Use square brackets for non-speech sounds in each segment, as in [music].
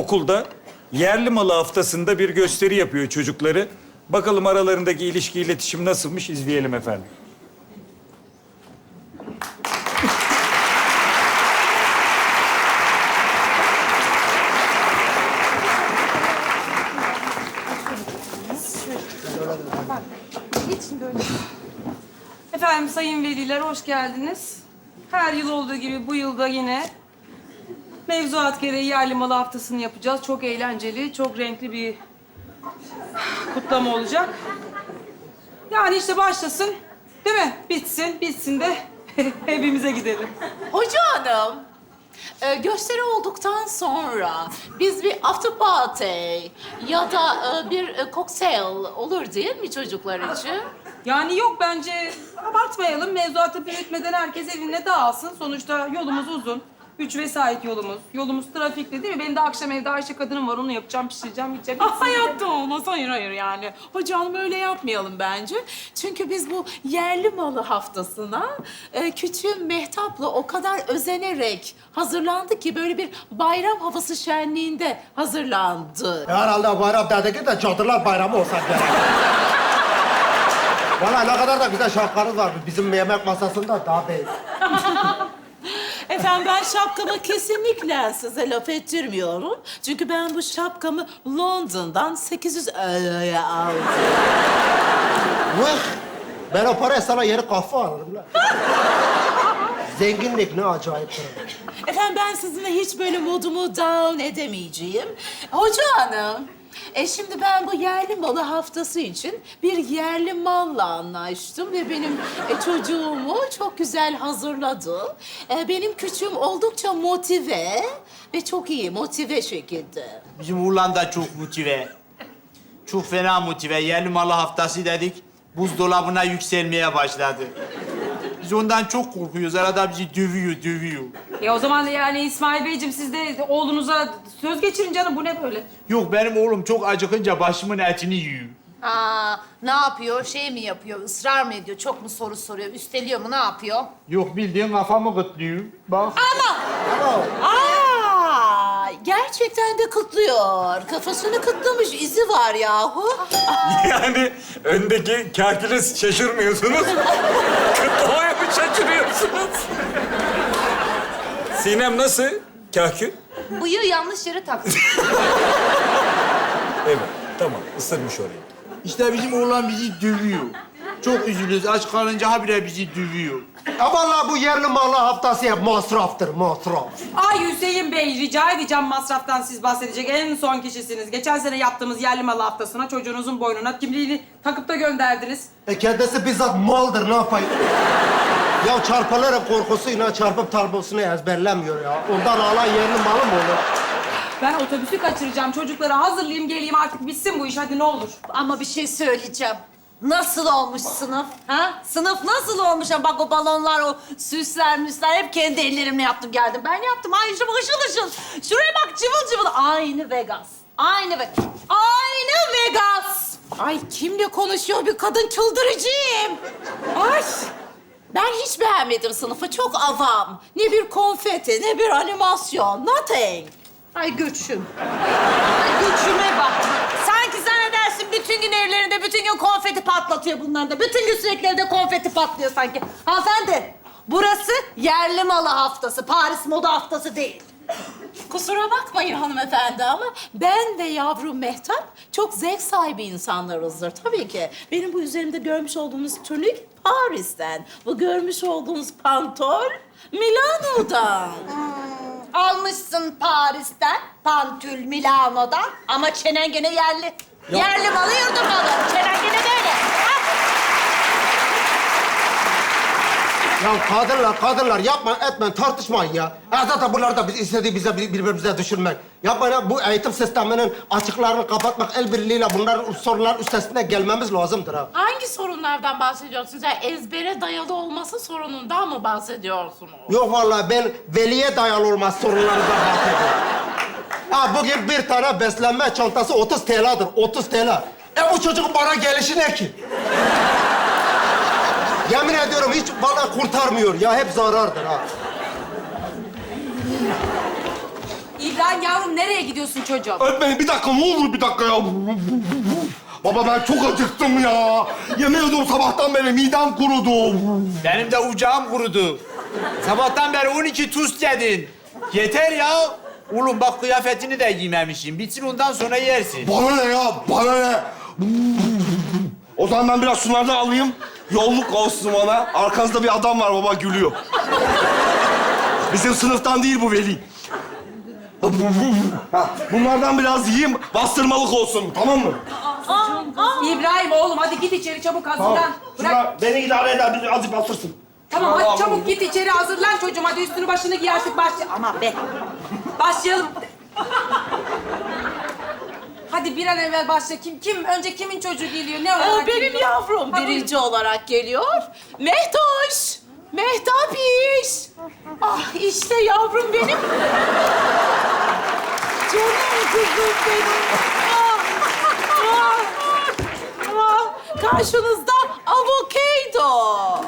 okulda yerli malı haftasında bir gösteri yapıyor çocukları. Bakalım aralarındaki ilişki iletişim nasılmış izleyelim efendim. Efendim sayın veliler hoş geldiniz. Her yıl olduğu gibi bu yılda yine mevzuat gereği yerli malı haftasını yapacağız. Çok eğlenceli, çok renkli bir kutlama olacak. Yani işte başlasın, değil mi? Bitsin, bitsin de [laughs] evimize gidelim. Hoca hanım, e, gösteri olduktan sonra biz bir after party ya da e, bir e, kokteyl olur değil mi çocuklar için? Yani yok bence abartmayalım. Mevzuatı büyütmeden herkes evine dağılsın. Sonuçta yolumuz uzun. Üç vesait yolumuz. Yolumuz trafikli değil mi? Benim de akşam evde Ayşe kadınım var. Onu yapacağım, pişireceğim, yiyeceğim. Ah, hayatta olmaz. Hayır hayır yani. Hoca hanım öyle yapmayalım bence. Çünkü biz bu yerli malı haftasına e, küçüğüm Mehtap'la o kadar özenerek hazırlandık ki böyle bir bayram havası şenliğinde hazırlandı. Herhalde bayram dedik de çadırlar bayramı olsa gerek. Vallahi ne kadar da güzel şapkanız var. Bizim yemek masasında daha değil. [laughs] Efendim ben şapkamı kesinlikle size laf ettirmiyorum. Çünkü ben bu şapkamı London'dan 800 euroya aldım. Vıh! Ben o paraya sana yeni kahve alırım lan. [laughs] Zenginlik ne acayip. Efendim ben sizinle hiç böyle modumu down edemeyeceğim. Hoca hanım, e şimdi ben bu yerli malı haftası için bir yerli malla anlaştım ve benim e, çocuğumu çok güzel hazırladı. E, benim küçüğüm oldukça motive ve çok iyi motive şekilde. Bizim Uğurlan da çok motive. Çok fena motive. Yerli malı haftası dedik. Buzdolabına yükselmeye başladı. Biz ondan çok korkuyoruz. Arada bizi dövüyor, dövüyor. E o zaman yani İsmail Beyciğim siz de oğlunuza söz geçirin canım. Bu ne böyle? Yok benim oğlum çok acıkınca başımın etini yiyor. Aa, ne yapıyor? Şey mi yapıyor? Israr mı ediyor? Çok mu soru soruyor? Üsteliyor mu? Ne yapıyor? Yok bildiğin kafamı kıtlıyor. Bak. Aa, gerçekten de kıtlıyor. Kafasını kıtlamış izi var yahu. [laughs] Yani öndeki kakülüs şaşırmıyorsunuz. [laughs] Kıtlamaya mı şaşırıyorsunuz? Sinem nasıl? Kahkül? Bıyığı yanlış yere taktı. [laughs] Evet, tamam. Isırmış orayı. İşte bizim oğlan bizi dövüyor. Çok üzülüyoruz. Aç kalınca habire bizi dövüyor. Ya vallahi bu yerli malı haftası hep masraftır, masraf. Ay Hüseyin Bey rica edeceğim masraftan siz bahsedecek en son kişisiniz. Geçen sene yaptığımız yerli malı haftasına çocuğunuzun boynuna kimliğini takıp da gönderdiniz. E kendisi bizzat maldır, ne yapayım? Ya çarpıların korkusuyla çarpıp tablosunu ezberlemiyor ya. Ondan alan yerli malı mı olur? Ben otobüsü kaçıracağım. Çocukları hazırlayayım geleyim artık bitsin bu iş hadi ne olur. Ama bir şey söyleyeceğim. Nasıl olmuş sınıf? Ha? Sınıf nasıl olmuş? Ha, Bak o balonlar, o süsler, müsler hep kendi ellerimle yaptım geldim. Ben yaptım. Ay şu ışıl ışıl. Şuraya bak cıvıl cıvıl. Aynı Vegas. Aynı Vegas. Aynı Vegas. Ay kimle konuşuyor bir kadın çıldıracağım. Ay. Ben hiç beğenmedim sınıfı. Çok avam. Ne bir konfeti, ne bir animasyon. Nothing. Ay göçüm. Ay göçüme bak. Sanki zannedersin bütün gün evlerinde bütün gün konfeti patlatıyor bunlar da. Bütün gün sürekli evde konfeti patlıyor sanki. Hanımefendi, burası yerli malı haftası. Paris moda haftası değil. Kusura bakmayın hanımefendi ama ben ve yavrum Mehtap çok zevk sahibi insanlarızdır tabii ki. Benim bu üzerimde görmüş olduğunuz tünük Paris'ten. Bu görmüş olduğunuz pantol Milano'dan. Almışsın Paris'ten, Pantül Milano'dan ama çenen gene yerli. Yerli malı yurdum malı. Çenen gene böyle. Ha? Ya kadınlar, kadınlar yapma, etmeyin, tartışmayın ya. ya zaten bunlar da biz istediği bize bir- birbirimize düşürmek. Yapmayın ya, bu eğitim sisteminin açıklarını kapatmak, el birliğiyle bunların sorunların üstesinden gelmemiz lazımdır ha. Hangi sorunlardan bahsediyorsunuz? Yani ezbere dayalı olması sorunundan mı bahsediyorsunuz? Yok vallahi ben veliye dayalı olmaz sorunlarından bahsediyorum. Ha bugün bir tane beslenme çantası 30 TL'dir, 30 TL. E bu çocuğun bana gelişi ne ki? Yemin ediyorum hiç bana kurtarmıyor ya, hep zarardır ha. İbrahim yavrum nereye gidiyorsun çocuğum? Öğretmenim bir dakika ne olur bir dakika ya. Baba ben çok acıktım ya. Yemin ediyorum sabahtan beri midem kurudu. Benim de ucağım kurudu. Sabahtan beri 12 tuz yedin. Yeter ya. Oğlum bak kıyafetini de giymemişsin. Bitsin ondan sonra yersin. Bana ne ya bana ne? O zaman ben biraz şunlardan alayım. Yolluk olsun bana. Arkanızda bir adam var baba gülüyor. Bizim sınıftan değil bu veli. Ha, Bunlardan biraz yiyeyim, bastırmalık olsun, tamam mı? İbrahim oğlum hadi git içeri çabuk hazırlan. Bırak. Şuna beni idare eder, bir azıcık bastırsın. Tamam hadi çabuk git içeri hazırlan çocuğum. Hadi üstünü başını giy artık başla. Aman be. Başlayalım. Hadi bir an evvel başla. Kim kim önce kimin çocuğu geliyor? Ne olarak Aa, benim geliyor? yavrum Ha, birinci olarak geliyor. Mehtoş. Mehtapiş. Ah işte yavrum benim. Canım kızım benim. Ah, ah, ah. Karşınızda. Avokado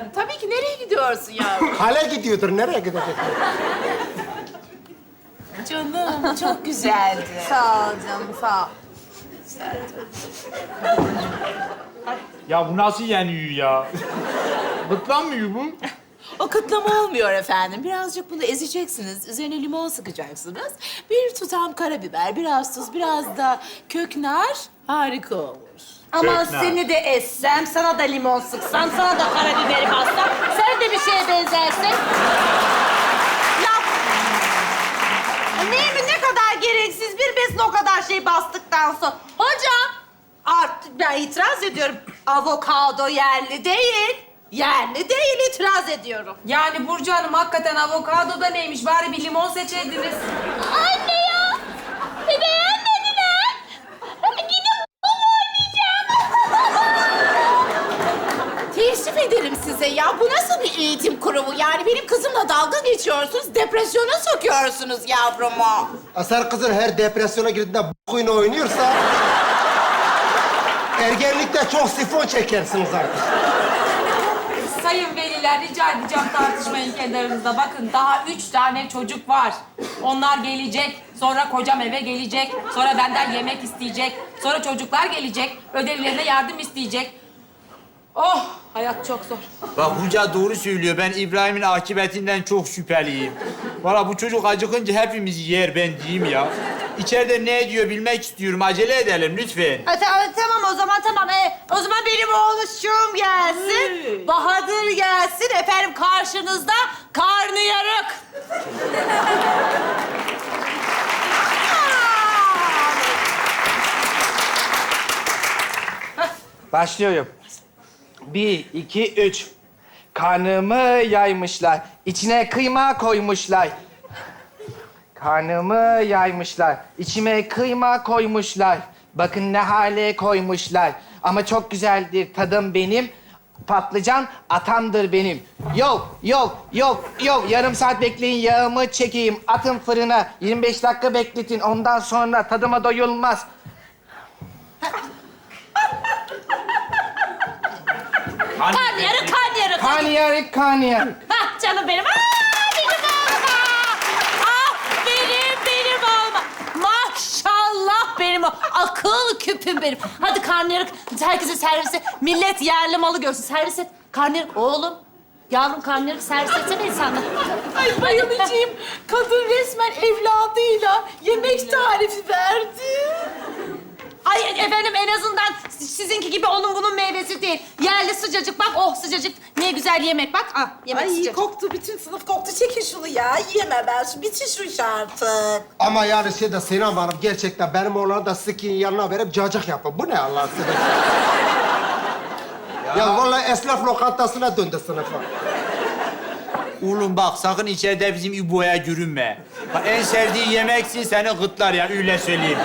mısın? Tabii ki nereye gidiyorsun yavrum? [laughs] Hale gidiyordur. Nereye gidecek? Canım çok güzeldi. Sağ ol canım sağ ol. Ya bu nasıl yeniyor ya? Bıklanmıyor bu. O kıtlama olmuyor efendim. Birazcık bunu ezeceksiniz. Üzerine limon sıkacaksınız. Bir tutam karabiber, biraz tuz, biraz da köknar. Harika olur. Aman Tekna. seni de essem, sana da limon sıksam, sana da karabiberi bassam, sen de bir şeye benzersin. Laf. Ne mi ne kadar gereksiz bir besin o kadar şey bastıktan sonra. Hocam, artık ben itiraz ediyorum. Avokado yerli değil. Yerli değil itiraz ediyorum. Yani Burcu Hanım hakikaten avokado da neymiş? Bari bir limon seçeydiniz. Anne size ya. Bu nasıl bir eğitim kurumu? Yani benim kızımla dalga geçiyorsunuz, depresyona sokuyorsunuz yavrumu. Eser kızın her depresyona girdiğinde bu oyunu oynuyorsa... ...ergenlikte çok sifon çekersiniz artık. Sayın veliler rica edeceğim tartışmayın kendi aranızda. Bakın daha üç tane çocuk var. Onlar gelecek. Sonra kocam eve gelecek. Sonra benden yemek isteyecek. Sonra çocuklar gelecek. Ödevlerine yardım isteyecek. Oh hayat çok zor. Bak hoca doğru söylüyor. Ben İbrahim'in akıbetinden çok şüpheliyim. Valla bu çocuk acıkınca hepimizi yer ben diyeyim ya. İçeride ne diyor bilmek istiyorum. Acele edelim lütfen. Ha, ta- tamam o zaman tamam. Ee, o zaman benim oğluşum gelsin. Bahadır gelsin. Efendim karşınızda karnıyarık. Başlıyorum. Bir, iki, üç. Karnımı yaymışlar. İçine kıyma koymuşlar. Karnımı yaymışlar. İçime kıyma koymuşlar. Bakın ne hale koymuşlar. Ama çok güzeldir tadım benim. Patlıcan atamdır benim. Yok, yok, yok, yok. Yarım saat bekleyin, yağımı çekeyim. Atın fırına. 25 dakika bekletin. Ondan sonra tadıma doyulmaz. Karnıyarık, karnıyarık. Karnıyarık, karnıyarık. Hah canım benim. Aa, benim oğlum. Ah benim, benim oğlum. Maşallah benim o akıl küpüm benim. Hadi karnıyarık herkese servise. Millet yerli malı görsün. Servis et. Karnıyarık oğlum. Yavrum karnıyarık servis etsene insanlar. Ay bayılacağım. Kadın resmen evladıyla yemek tarifi verdi. Ay efendim en azından sizinki gibi onun bunun meyvesi değil. Yerli sıcacık bak oh sıcacık. Ne güzel yemek bak. Ah yemek Ay sıcacık. koktu, bütün sınıf koktu. Çekin şunu ya, yiyemem ben. Şu, bitir şu iş artık. Ama yani şeyde Sinem Hanım gerçekten benim oğlanı da Sıkı'nın yanına verip cacık yapın. Bu ne Allah seversen? ya. vallahi esnaf lokantasına döndü sınıfa. Oğlum bak sakın içeride bizim İbo'ya görünme. Bak, en sevdiği yemeksin seni gıtlar ya öyle söyleyeyim.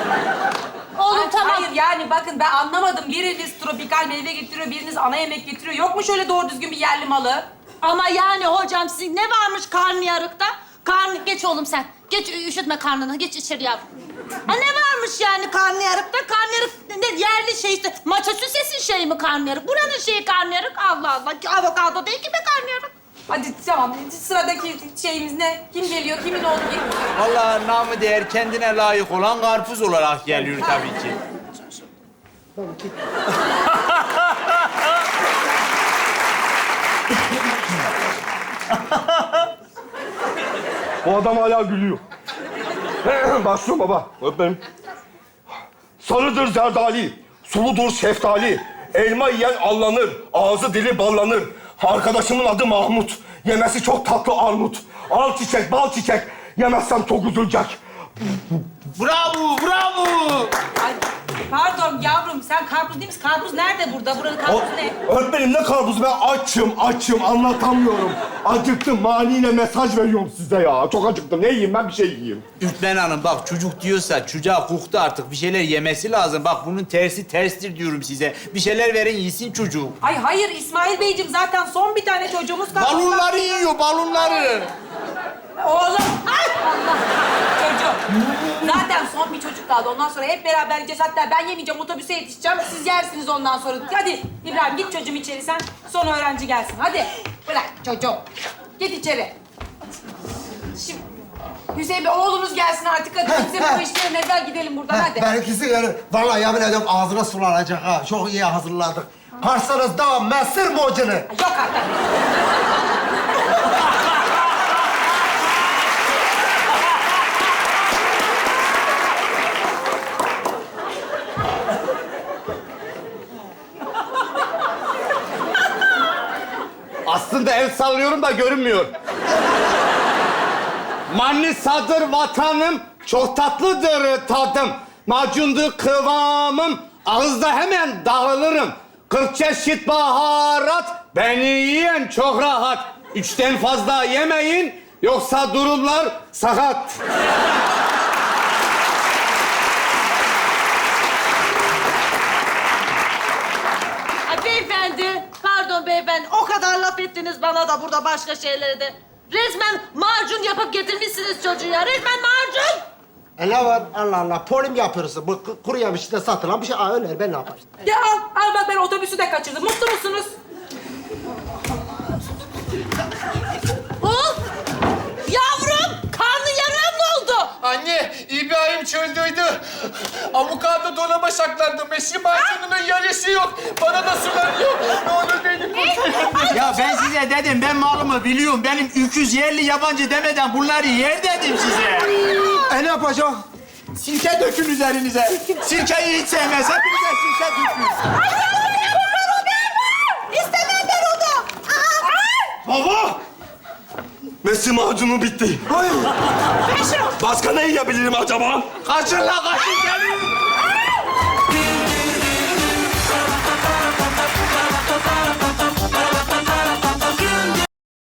Ay, tamam. Hayır yani bakın ben anlamadım. Biriniz tropikal meyve getiriyor, biriniz ana yemek getiriyor. Yok mu şöyle doğru düzgün bir yerli malı? Ama yani hocam sizin ne varmış karnıyarıkta? Karn geç oğlum sen. Geç ü- üşütme karnını. Geç içeri yavrum. Ha ne varmış yani karnıyarıkta? Karnıyarık ne yerli şey işte. Massachusetts'in şeyi mi karnıyarık? Buranın şeyi karnıyarık. Allah Allah. Avokado değil ki be karnıyarık. Hadi tamam sıradaki şeyimiz ne? Kim geliyor, kimin oğlu geliyor? Vallahi namı değer kendine layık olan karpuz olarak geliyor tabii ki. Bu adam hala gülüyor. [clears throat] Başlıyorum baba. Öp benim. Sarıdır zerdali, suludur şeftali. Elma yiyen allanır, ağzı dili ballanır. Arkadaşımın adı Mahmut. Yemesi çok tatlı armut. Al çiçek, bal çiçek. Yemezsem çok üzülecek. Bravo, bravo. Ay, pardon yavrum sen karpuz değil misin? Karpuz nerede burada? Buranın karpuz ne? Öğretmenim ne karpuz ben açım, açım. Anlatamıyorum. Acıktım, maniyle mesaj veriyorum size ya. Çok acıktım. Ne yiyeyim ben? Bir şey yiyeyim. Ürtmen Hanım bak çocuk diyorsa çocuğa koktu artık bir şeyler yemesi lazım. Bak bunun tersi terstir diyorum size. Bir şeyler verin yesin çocuk. Ay hayır İsmail Beyciğim zaten son bir tane çocuğumuz kaldı. Balonları yiyor balonları. Oğlum! Ay! Çocuğum. Zaten son bir çocuk kaldı. Ondan sonra hep beraber yiyeceğiz. Hatta ben yemeyeceğim, otobüse yetişeceğim. Siz yersiniz ondan sonra. Hadi İbrahim git çocuğum içeri sen. Son öğrenci gelsin. Hadi. Bırak çocuğum. Git içeri. Şimdi Hüseyin Bey oğlunuz gelsin artık. Hadi biz de bu işlerin evvel gidelim buradan hadi. Benimkisi yani vallahi yemin ediyorum ağzına sulanacak ha. Çok iyi hazırladık. Karşınızda Mesir mucini. Yok artık. Aslında el sallıyorum da görünmüyor. Manisadır vatanım, çok tatlıdır tadım. Macundu kıvamım, ağızda hemen dağılırım. Kırk çeşit baharat, beni yiyen çok rahat. Üçten fazla yemeyin, yoksa durumlar sakat. Ay beyefendi, beyefendi. O kadar laf ettiniz bana da burada başka şeyleri de. Resmen macun yapıp getirmişsiniz çocuğa. Resmen macun. E ne var? Allah Allah. Polim yapıyoruz. Bu ku- kuru yemişte satılan bir şey. Aa öner ben ne yapayım? Ya al, al bak ben otobüsü de kaçırdım. Mutlu musunuz? Oh! Yavrum, karnı yarım ne oldu? Anne, İbrahim çöldüydü. Avukado dolaba saklandı. Mesih macununun yarısı yok. Bana da sulanıyor. Ne olur beni kurtarın. Ya ben size dedim ben malımı biliyorum. Benim öküz yerli yabancı demeden bunları yer dedim size. E ne yapacağım? Sirke dökün üzerinize. Sirkeyi hiç sevmez. Hepinize sirke dökün. İstemem ben onu. Baba! Messi macunu bitti. Hayır. Başka ne yiyebilirim acaba? Kaçın la kaçın gelin.